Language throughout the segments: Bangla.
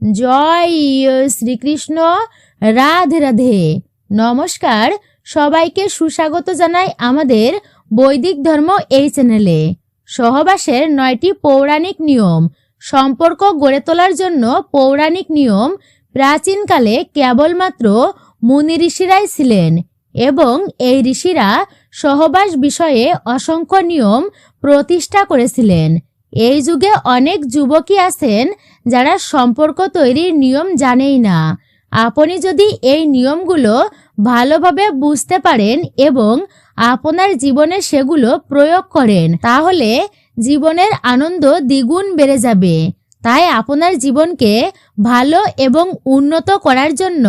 জয় শ্রীকৃষ্ণ, রাধে রাধে। নমস্কার, সবাইকে সুস্বাগত জানাই আমাদের বৈদিক ধর্ম এই চ্যানেলে। সহবাসের নয়টি পৌরাণিক নিয়ম, সম্পর্ক গড়ে তোলার জন্য পৌরাণিক নিয়ম প্রাচীনকালে কেবলমাত্র মুনি ঋষিরাই ছিলেন এবং এই ঋষিরা সহবাস বিষয়ে অসংখ্য নিয়ম প্রতিষ্ঠা করেছিলেন। এই যুগে অনেক যুবকই আছেন যারা সম্পর্ক তৈরির নিয়ম জানেই না। আপনি যদি এই নিয়মগুলো ভালোভাবে বুঝতে পারেন এবং আপনার জীবনে সেগুলো প্রয়োগ করেন, তাহলে জীবনের আনন্দ দ্বিগুণ বেড়ে যাবে। তাই আপনার জীবনকে ভালো এবং উন্নত করার জন্য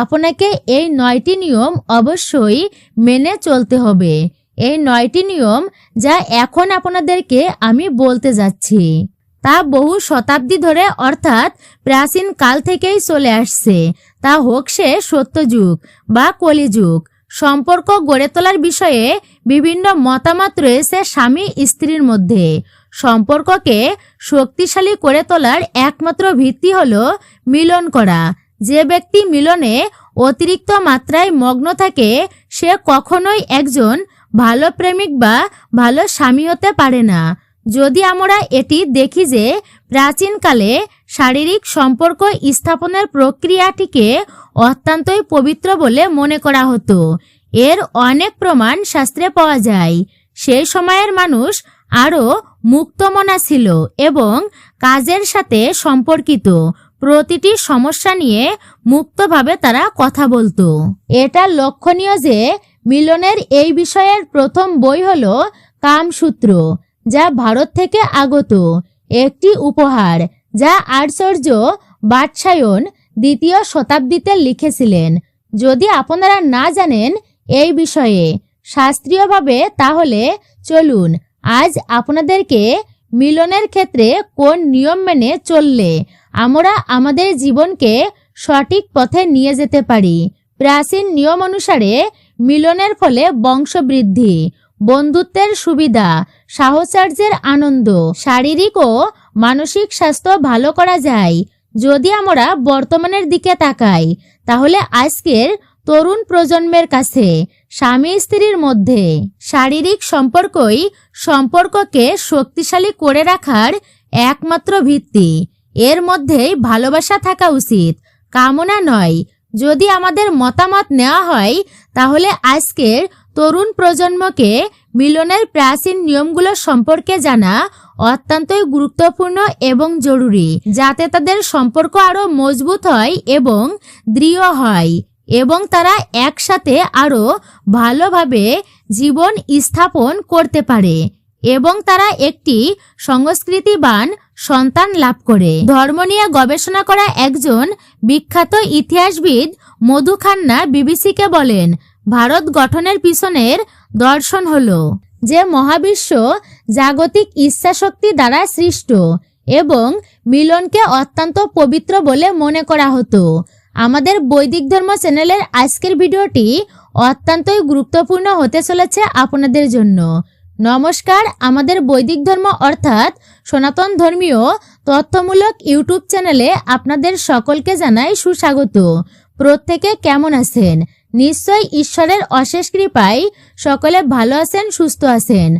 আপনাকে এই নয়টি নিয়ম অবশ্যই মেনে চলতে হবে। এই নয়টি নিয়ম যা এখন আপনাদেরকে আমি বলতে যাচ্ছি। তা বহু শতাব্দী ধরে অর্থাৎ প্রাচীন কাল থেকেই চলে আসছে। তা হোক সে সত্যযুগ বা কলিযুগ। সম্পর্ক গড়ে তোলার বিষয়ে বিভিন্ন মতামত রয়েছে স্বামী স্ত্রীর মধ্যে। সম্পর্ককে শক্তিশালী করে তোলার একমাত্র ভিত্তি হলো মিলন করা। যে ব্যক্তি মিলনে অতিরিক্ত মাত্রায় মগ্ন থাকে, সে কখনোই একজন ভালো প্রেমিক বা ভালো স্বামী হতে পারে না। যদি আমরা এটি দেখি যে প্রাচীনকালে শারীরিক সম্পর্ক স্থাপনের প্রক্রিয়াটিকে অত্যন্তই পবিত্র বলে মনে করা হতো। এর অনেক প্রমাণ শাস্ত্রে পাওয়া যায়। সেই সময়ের মানুষ আরও মুক্তমনা ছিল এবং কাজের সাথে সম্পর্কিত। প্রতিটি সমস্যা নিয়ে মুক্তভাবে তারা কথা বলতো। এটা লক্ষণীয় যে মিলনের এই বিষয়ের প্রথম বই হল কামসূত্র। যা ভারত থেকে আগত একটি উপহার যা আশ্চর্য বাদশায়ন দ্বিতীয় শতাব্দীতে লিখেছিলেন। যদি আপনারা না জানেন এই বিষয়ে শাস্ত্রীয়ভাবে তাহলে চলুন, আজ আপনাদেরকে মিলনের ক্ষেত্রে কোন নিয়ম মেনে চললে আমরা আমাদের জীবনকে সঠিক পথে নিয়ে যেতে পারি। প্রাচীন নিয়ম অনুসারে মিলনের ফলে বংশবৃদ্ধি, বন্ধুত্বের সুবিধা সাহচর্যের আনন্দ। শারীরিক ও মানসিক স্বাস্থ্য ভালো করা যায়। যদি আমরা বর্তমানের দিকে তাকাই, তাহলে আজকের তরুণ প্রজন্মের কাছে, স্বামী স্ত্রীর মধ্যে শারীরিক সম্পর্কই সম্পর্ককে শক্তিশালী করে রাখার একমাত্র ভিত্তি। এর মধ্যেই ভালোবাসা থাকা উচিত। কামনা নয়, যদি আমাদের মতামত নেওয়া হয়, তাহলে আজকের তরুণ প্রজন্মকে মিলনের প্রাচীন নিয়মগুলো সম্পর্কে জানা অত্যন্তই গুরুত্বপূর্ণ এবং জরুরি, যাতে তাদের সম্পর্ক আরও মজবুত হয় এবং দৃঢ় হয় এবং তারা একসাথে আরও ভালোভাবে জীবন স্থাপন করতে পারে এবং তারা একটি সংস্কৃতিবান সন্তান লাভ করে। ধর্ম নিয়ে গবেষণা করা একজন বিখ্যাত ইতিহাসবিদ মধু খান্না বিবিসিকে বলেন ভারত গঠনের পিছনের দর্শন হল যে মহাবিশ্ব জাগতিক ইচ্ছাশক্তি দ্বারা সৃষ্ট এবং মিলনকে অত্যন্ত পবিত্র বলে মনে করা হতো। আমাদের বৈদিক ধর্ম চ্যানেলের আজকের ভিডিওটি অত্যন্তই গুরুত্বপূর্ণ হতে চলেছে আপনাদের জন্য। নমস্কার, আমাদের বৈদিক ধর্ম অর্থাৎ সনাতন ধর্মীয় তথ্যমূলক ইউটিউব চ্যানেলে আপনাদের সকলকে জানাই সুস্বাগত। প্রত্যেকে কেমন আছেন? নিশ্চয় ঈশ্বরের অশেষ কৃপায় সকলে ভালো আছেন, সুস্থ আছেন।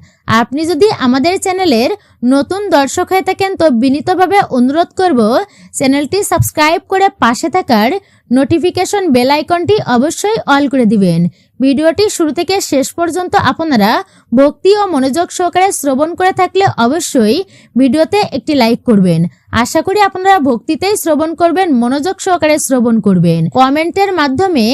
আপনি যদি আমাদের চ্যানেলের নতুন দর্শক হয়ে থাকেন, তো বিনীতভাবে অনুরোধ করব, চ্যানেলটি সাবস্ক্রাইব করে পাশে থাকার নোটিফিকেশন বেল আইকনটি অবশ্যই অল করে দিবেন। ভিডিওটি শুরু থেকে শেষ পর্যন্ত আপনারা ভক্তি ও মনোযোগ সহকারে শ্রবণ করে থাকলে অবশ্যই ভিডিওতে একটি লাইক করবেন। আশা করি আপনারা ভক্তিতেই শ্রবণ করবেন, মনোযোগ সহকারে শ্রবণ করবেন। কমেন্টের মাধ্যমে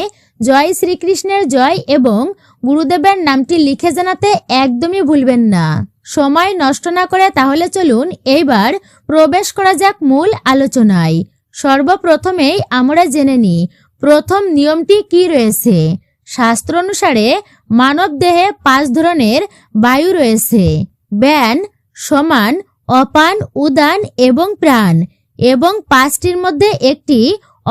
জয় শ্রীকৃষ্ণের জয় এবং গুরুদেবের নামটি লিখে জানাতে একদমই ভুলবেন না। সময় নষ্ট না করে তাহলে চলুন এইবার প্রবেশ করা যাক মূল আলোচনায়। সর্বপ্রথমেই আমরা জেনে নিই, প্রথম নিয়মটি কি রয়েছে? শাস্ত্র অনুসারে মানব দেহে পাঁচ ধরনের বায়ু রয়েছে। ব্যান, সমান, অপান, উদান এবং প্রাণ এবং পাঁচটির মধ্যে একটি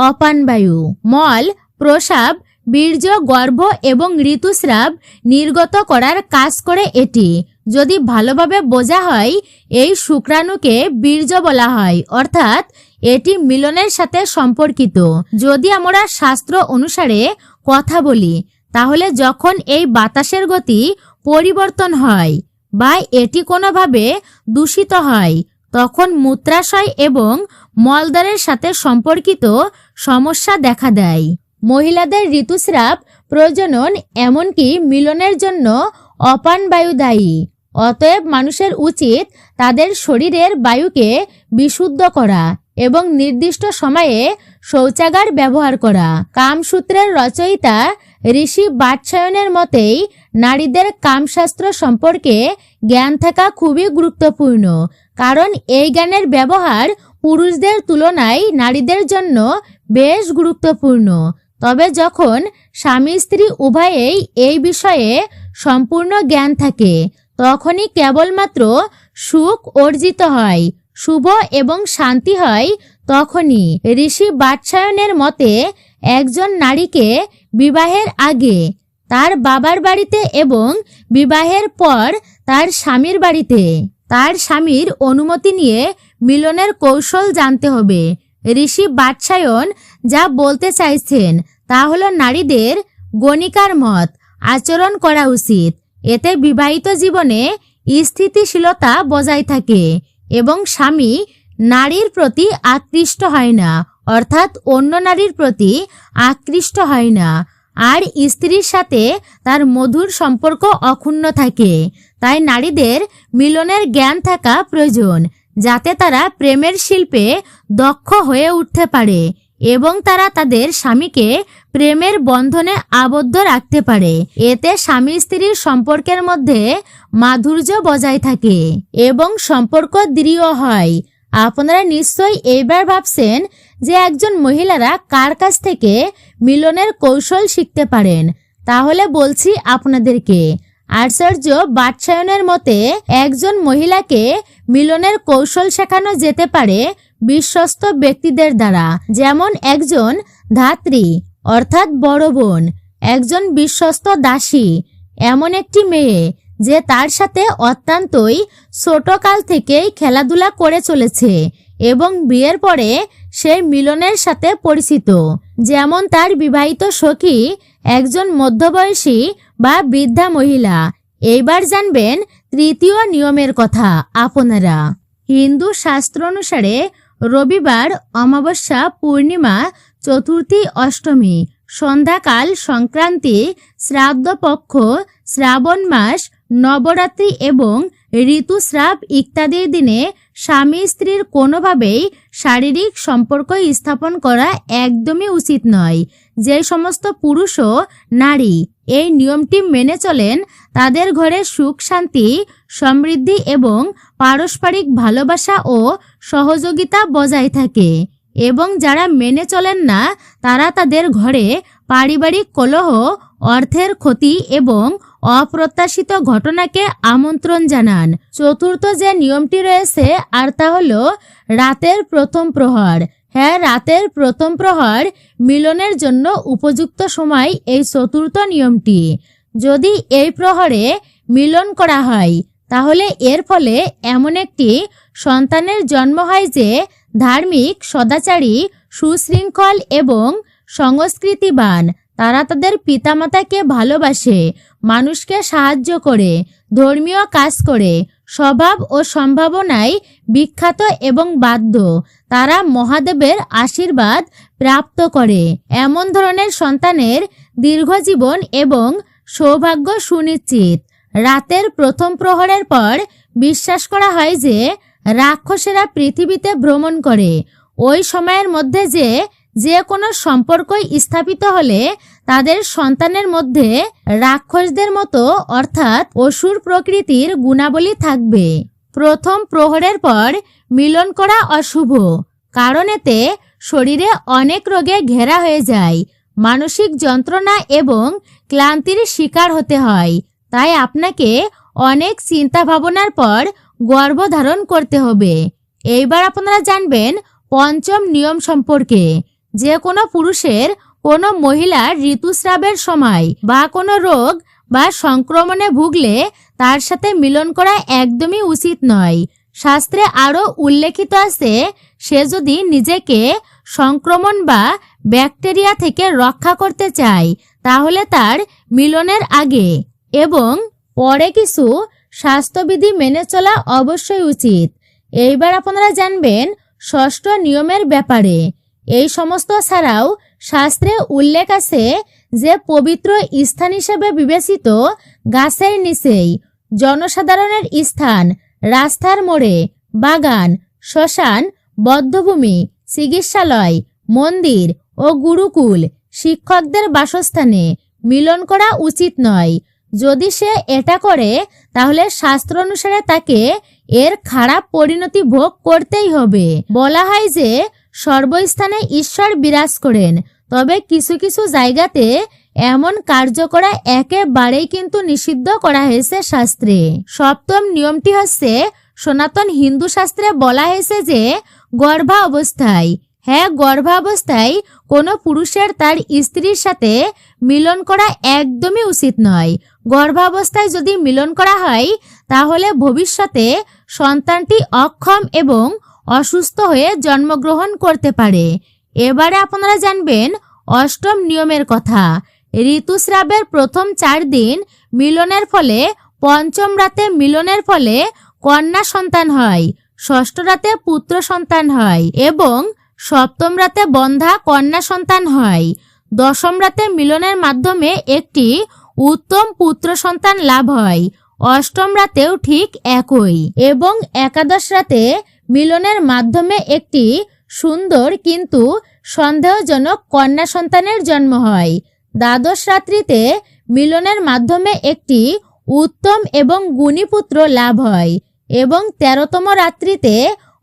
অপান বায়ু। মল, প্রসাব বীর্য, গর্ভ এবং ঋতুস্রাব নির্গত করার কাজ করে এটি। যদি ভালোভাবে বোঝা হয়, এই শুক্রাণুকে বীর্য বলা হয়, অর্থাৎ এটি মিলনের সাথে সম্পর্কিত। যদি আমরা শাস্ত্র অনুসারে কথা বলি, তাহলে যখন এই বাতাসের গতি পরিবর্তন হয় বা এটি কোনোভাবে দূষিত হয়, তখন মূত্রাশয় এবং মলদ্বারের সাথে সম্পর্কিত সমস্যা দেখা দেয়। মহিলাদের ঋতুস্রাব প্রজনন এমনকি মিলনের জন্য অপান বায়ু দায়ী। অতএব মানুষের উচিত তাদের শরীরের বায়ুকে বিশুদ্ধ করা এবং নির্দিষ্ট সময়ে শৌচাগার ব্যবহার করা। কামসূত্রের রচয়িতা ঋষি বাৎসায়নের মতেই নারীদের কামশাস্ত্র সম্পর্কে জ্ঞান থাকা খুবই গুরুত্বপূর্ণ, কারণ এই জ্ঞানের ব্যবহার পুরুষদের তুলনায় নারীদের জন্য বেশ গুরুত্বপূর্ণ। তবে যখন স্বামী স্ত্রী উভয়েই এই বিষয়ে সম্পূর্ণ জ্ঞান থাকে, তখনই কেবলমাত্র সুখ অর্জিত হয়, শুভ এবং শান্তি হয় তখনই। ঋষি বাৎসায়নের মতে, একজন নারীকে বিবাহের আগে তার বাবার বাড়িতে এবং বিবাহের পর তার স্বামীর বাড়িতে, তার স্বামীর অনুমতি নিয়ে মিলনের কৌশল জানতে হবে। ঋষি বাৎসায়ন যা বলতে চাইছেন, তা হলো নারীদের গণিকার মত আচরণ করা উচিত। এতে বিবাহিত জীবনে স্থিতিশীলতা বজায় থাকে এবং স্বামী নারীর প্রতি আকৃষ্ট হয় না, অর্থাৎ অন্য নারীর প্রতি আকৃষ্ট হয় না। আর স্ত্রীর সাথে তার মধুর সম্পর্ক অক্ষুণ্ণ থাকে, তাই নারীদের মিলনের জ্ঞান থাকা প্রয়োজন। যাতে তারা প্রেমের শিল্পে দক্ষ হয়ে উঠতে পারে এবং তারা তাদের স্বামীকে প্রেমের বন্ধনে আবদ্ধ রাখতে পারে। এতে স্বামী স্ত্রীর সম্পর্কের মধ্যে মাধুর্য বজায় থাকে এবং সম্পর্ক দৃঢ় হয়। আপনারা নিশ্চয়ই এইবার ভাবছেন যে একজন মহিলারা কার কাছ থেকে মিলনের কৌশল শিখতে পারেন। তাহলে বলছি আপনাদেরকে আশ্চর্য বাৎসায়নের মতে একজন মহিলাকে মিলনের কৌশল শেখানো যেতে পারে বিশ্বস্ত ব্যক্তিদের দ্বারা। যেমন একজন ধাত্রী, অর্থাৎ বড় বোন, একজন বিশ্বস্ত দাসী, এমন একটি মেয়ে যে তার সাথে অত্যন্তই ছোটকাল থেকেই খেলাধুলা করে চলেছে এবং বিয়ের পরে সে মিলনের সাথে পরিচিত। যেমন তার বিবাহিত সখী একজন মধ্যবয়সী বা বৃদ্ধা মহিলা, এইবার জানবেন তৃতীয় নিয়মের কথা আপনারা। হিন্দু শাস্ত্র অনুসারে রবিবার অমাবস্যা পূর্ণিমা চতুর্থী অষ্টমী, সন্ধ্যাকাল সংক্রান্তি শ্রাদ্ধপক্ষ শ্রাবণ মাস, নবরাত্রি এবং ঋতুস্রাব ইত্যাদির দিনে স্বামী স্ত্রীর কোনোভাবেই শারীরিক সম্পর্ক স্থাপন করা একদমই উচিত নয়। যে সমস্ত পুরুষ ও নারী এই নিয়মটি মেনে চলেন, তাদের ঘরে সুখ, শান্তি, সমৃদ্ধি এবং পারস্পরিক ভালোবাসা ও সহযোগিতা বজায় থাকে এবং যারা মেনে চলেন না, তারা তাদের ঘরে পারিবারিক কলহ, অর্থের ক্ষতি এবং অপ্রত্যাশিত ঘটনাকে আমন্ত্রণ জানান। চতুর্থ যে নিয়মটি রয়েছে, আর তা হল রাতের প্রথম প্রহর। হ্যাঁ রাতের প্রথম প্রহর মিলনের জন্য উপযুক্ত সময় এই চতুর্থ নিয়মটি। যদি এই প্রহরে মিলন করা হয়, তাহলে এর ফলে এমন একটি সন্তানের জন্ম হয় যে ধার্মিক, সদাচারী, সুশৃঙ্খল এবং সংস্কৃতিবান। তারা তাদের পিতামাতাকে ভালোবাসে, মানুষকে সাহায্য করে, ধর্মীয় কাজ করে স্বভাব ও সম্ভাবনায় বিখ্যাত এবং বাধ্য। তারা মহাদেবের আশীর্বাদ প্রাপ্ত করে। এমন ধরনের সন্তানের দীর্ঘজীবন এবং সৌভাগ্য সুনিশ্চিত। রাতের প্রথম প্রহরের পর বিশ্বাস করা হয় যে রাক্ষসেরা পৃথিবীতে ভ্রমণ করে। ওই সময়ের মধ্যে যে যে কোনো সম্পর্কই স্থাপিত হলে তাদের সন্তানের মধ্যে রাক্ষসদের মতো, অর্থাৎ অসুর প্রকৃতির গুণাবলী থাকবে। প্রথম প্রহরের পর মিলন করা অশুভ, কারণ এতে শরীরে অনেক রোগে ঘেরা হয়ে যায়, মানসিক যন্ত্রণা এবং ক্লান্তির শিকার হতে হয়। তাই আপনাকে অনেক চিন্তা ভাবনার পর গর্ভধারণ করতে হবে। এইবার আপনারা জানবেন পঞ্চম নিয়ম সম্পর্কে। যে কোনো পুরুষের কোনো মহিলার ঋতুস্রাবের সময় বা কোনো রোগ বা সংক্রমণে ভুগলে তার সাথে মিলন করা একদমই উচিত নয়। শাস্ত্রে আরও উল্লেখিত আছে, সে যদি নিজেকে সংক্রমণ বা ব্যাকটেরিয়া থেকে রক্ষা করতে চায়, তাহলে তার মিলনের আগে এবং পরে কিছু স্বাস্থ্যবিধি মেনে চলা অবশ্যই উচিত। এইবার আপনারা জানবেন ষষ্ঠ নিয়মের ব্যাপারে। এই সমস্ত ছাড়াও শাস্ত্রে উল্লেখ আছে যে পবিত্র স্থান হিসেবে বিবেচিত গাছের নিচেই জনসাধারণের স্থান, রাস্তার মোড়ে, বাগান, শ্মশান, বদ্ধভূমি, চিকিৎসালয়, মন্দির ও গুরুকুল শিক্ষকদের বাসস্থানে মিলন করা উচিত নয়। যদি সে এটা করে, তাহলে শাস্ত্র অনুসারে তাকে এর খারাপ পরিণতি ভোগ করতেই হবে। বলা হয় যে সর্বস্থানে ঈশ্বর বিরাজ করেন। তবে কিছু কিছু জায়গাতে এমন কার্য করা একেবারেই কিন্তু নিষিদ্ধ করা হয়েছে শাস্ত্রে। সপ্তম নিয়মটি হচ্ছে, সনাতন হিন্দু শাস্ত্রে বলা হয়েছে যে গর্ভা অবস্থায় হ্যাঁ গর্ভাবস্থায় কোনো পুরুষের তার স্ত্রীর সাথে মিলন করা একদমই উচিত নয়। গর্ভাবস্থায় যদি মিলন করা হয়, তাহলে ভবিষ্যতে সন্তানটি অক্ষম এবং অসুস্থ হয়ে জন্মগ্রহণ করতে পারে। এবারে আপনারা জানবেন অষ্টম নিয়মের কথা। ঋতুস্রাবের প্রথম চার দিন মিলনের ফলে, পঞ্চম রাতে মিলনের ফলে কন্যা সন্তান হয়, ষষ্ঠ রাতে পুত্র সন্তান হয় এবং সপ্তম রাতে বন্ধা কন্যা সন্তান হয়। দশম রাতে মিলনের মাধ্যমে একটি উত্তম পুত্র সন্তান লাভ হয়। অষ্টম রাতেও ঠিক একই এবং একাদশ রাতে মিলনের মাধ্যমে একটি সুন্দর কিন্তু সন্দেহজনক কন্যা সন্তানের জন্ম হয়। দ্বাদশ রাত্রিতে মিলনের মাধ্যমে একটি উত্তম এবং গুণী পুত্র লাভ হয় এবং তেরোতম রাত্রিতে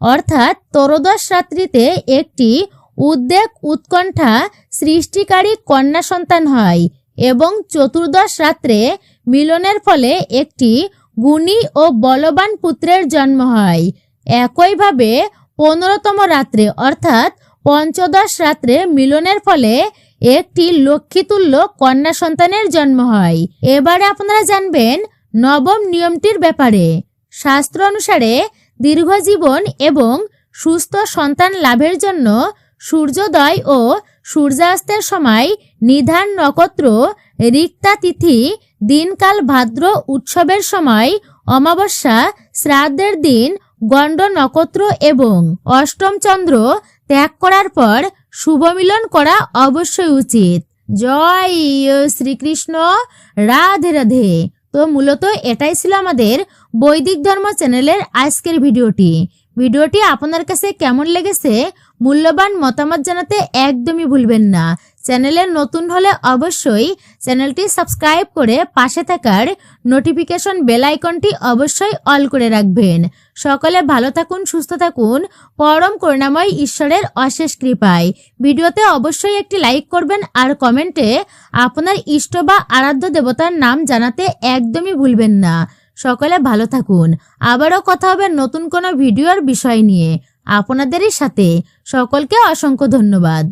অর্থাৎ ত্রয়োদশ রাত্রিতে একটি উদ্বেগ উৎকণ্ঠা সৃষ্টিকারী কন্যা সন্তান হয় এবং চতুর্দশ রাত্রে মিলনের ফলে একটি গুণী ও বলবান পুত্রের জন্ম হয়। একইভাবে পনেরোতম রাত্রে, অর্থাৎ পঞ্চদশ রাত্রে মিলনের ফলে একটি লক্ষ্মীতুল্য কন্যা সন্তানের জন্ম হয়। এবারে আপনারা জানবেন নবম নিয়মটির ব্যাপারে। শাস্ত্র অনুসারে দীর্ঘজীবন এবং সুস্থ সন্তান লাভের জন্য সূর্যোদয় ও সূর্যাস্তের সময় নিধান নক্ষত্র, রিক্তা তিথি, দিনকাল ভাদ্র উৎসবের সময় অমাবস্যা, শ্রাদ্ধের দিন গণ্ড নক্ষত্র এবং অষ্টম চন্দ্র ত্যাগ করার পর শুভ মিলন করা অবশ্যই উচিত। জয় শ্রীকৃষ্ণ। রাধে রাধে। তো মূলত এটাই ছিল আমাদের বৈদিক ধর্ম চ্যানেলের আজকের ভিডিওটি। ভিডিওটি আপনার কাছে কেমন লেগেছে, মূল্যবান মতামত জানাতে একদমই ভুলবেন না। চ্যানেলে নতুন হলে অবশ্যই চ্যানেলটি সাবস্ক্রাইব করে পাশে থাকার নোটিফিকেশন বেল আইকনটি অবশ্যই অল করে রাখবেন। সকলে ভালো থাকুন, সুস্থ থাকুন। পরম করুণাময় ঈশ্বরের অশেষ কৃপায়। ভিডিওতে অবশ্যই একটি লাইক করবেন আর কমেন্টে আপনার ইষ্ট বা আরাধ্য দেবতার নাম জানাতে একদমই ভুলবেন না। সকলে ভালো থাকুন। আবারও কথা হবে নতুন কোনো ভিডিওর বিষয় নিয়ে। আপনাদেরই সাথে। সকলকে অসংখ্য ধন্যবাদ।